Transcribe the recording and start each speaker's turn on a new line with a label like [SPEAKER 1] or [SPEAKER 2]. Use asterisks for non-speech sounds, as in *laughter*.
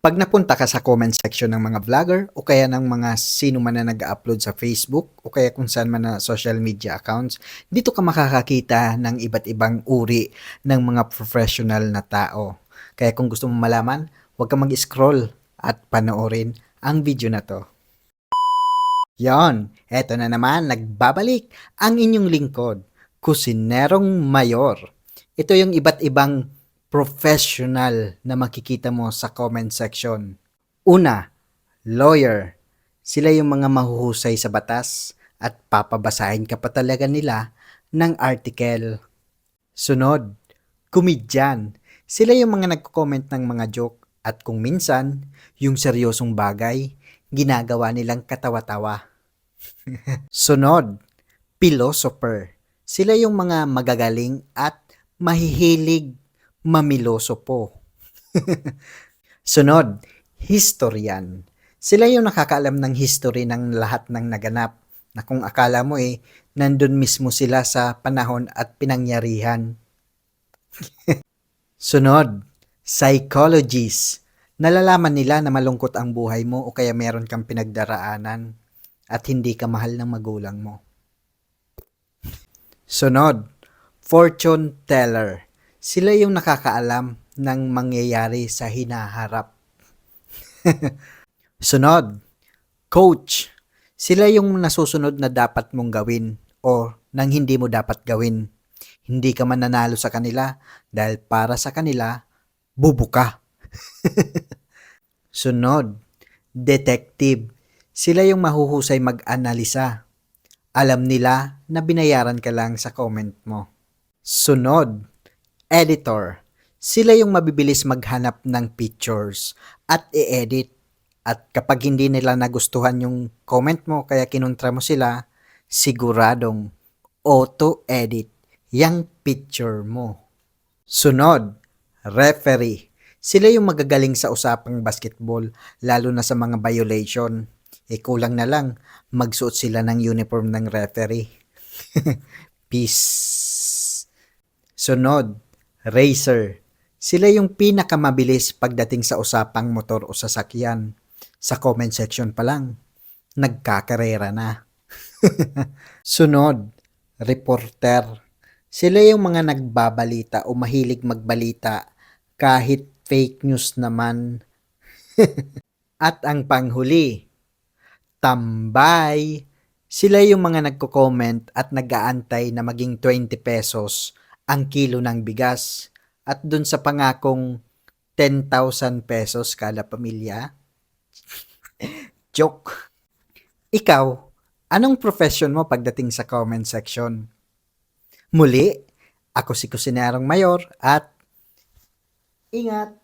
[SPEAKER 1] Pag napunta ka sa comment section ng mga vlogger o kaya ng mga sino man na nag-upload sa Facebook o kaya kung saan man na social media accounts, dito ka makakakita ng iba't ibang uri ng mga professional na tao. Kaya kung gusto mo malaman, huwag ka mag-scroll at panoorin ang video na to. Yon, eto na naman, nagbabalik ang inyong lingkod, Kusinerong Mayor. Ito yung iba't ibang professional na makikita mo sa comment section. Una, lawyer. Sila yung mga mahuhusay sa batas at papabasahin ka pa talaga nila ng article. Sunod, komedyan. Sila yung mga nagko-comment ng mga joke at kung minsan, yung seryosong bagay, ginagawa nilang katawa-tawa. *laughs* Sunod, philosopher. Sila yung mga magagaling at mahihilig mamiloso po. *laughs* Sunod, historian. Sila yung nakakaalam ng history ng lahat ng naganap na kung akala mo eh, nandun mismo sila sa panahon at pinangyarihan. *laughs* Sunod, psychologist. Nalalaman nila na malungkot ang buhay mo o kaya meron kang pinagdaraanan at hindi ka mahal ng magulang mo. Sunod, fortune teller. Sila yung nakakaalam ng mangyayari sa hinaharap. *laughs* Sunod, coach. Sila yung nasusunod na dapat mong gawin o nang hindi mo dapat gawin. Hindi ka mananalo sa kanila dahil para sa kanila, bubuka. *laughs* Sunod, detective. Sila yung mahuhusay mag-analisa. Alam nila na binayaran ka lang sa comment mo. Sunod, editor. Sila yung mabibilis maghanap ng pictures at i-edit. At kapag hindi nila nagustuhan yung comment mo kaya kinontra mo sila, siguradong auto-edit yung picture mo. Sunod, referee. Sila yung magagaling sa usapang basketball, lalo na sa mga violation. E kulang na lang, magsuot sila ng uniform ng referee. *laughs* Peace. Sunod, racer. Sila yung pinakamabilis pagdating sa usapang motor o sasakyan. Sa comment section pa lang, nagkakarera na. *laughs* Sunod, reporter. Sila yung mga nagbabalita o mahilig magbalita kahit fake news naman. *laughs* At ang panghuli, tambay. Sila yung mga nagko-comment at nag-aantay na maging 20 pesos ang kilo ng bigas at dun sa pangakong 10,000 pesos kada pamilya. *laughs* Joke. Ikaw, anong profession mo pagdating sa comment section? Muli, ako si Kusinerong Mayor at ingat!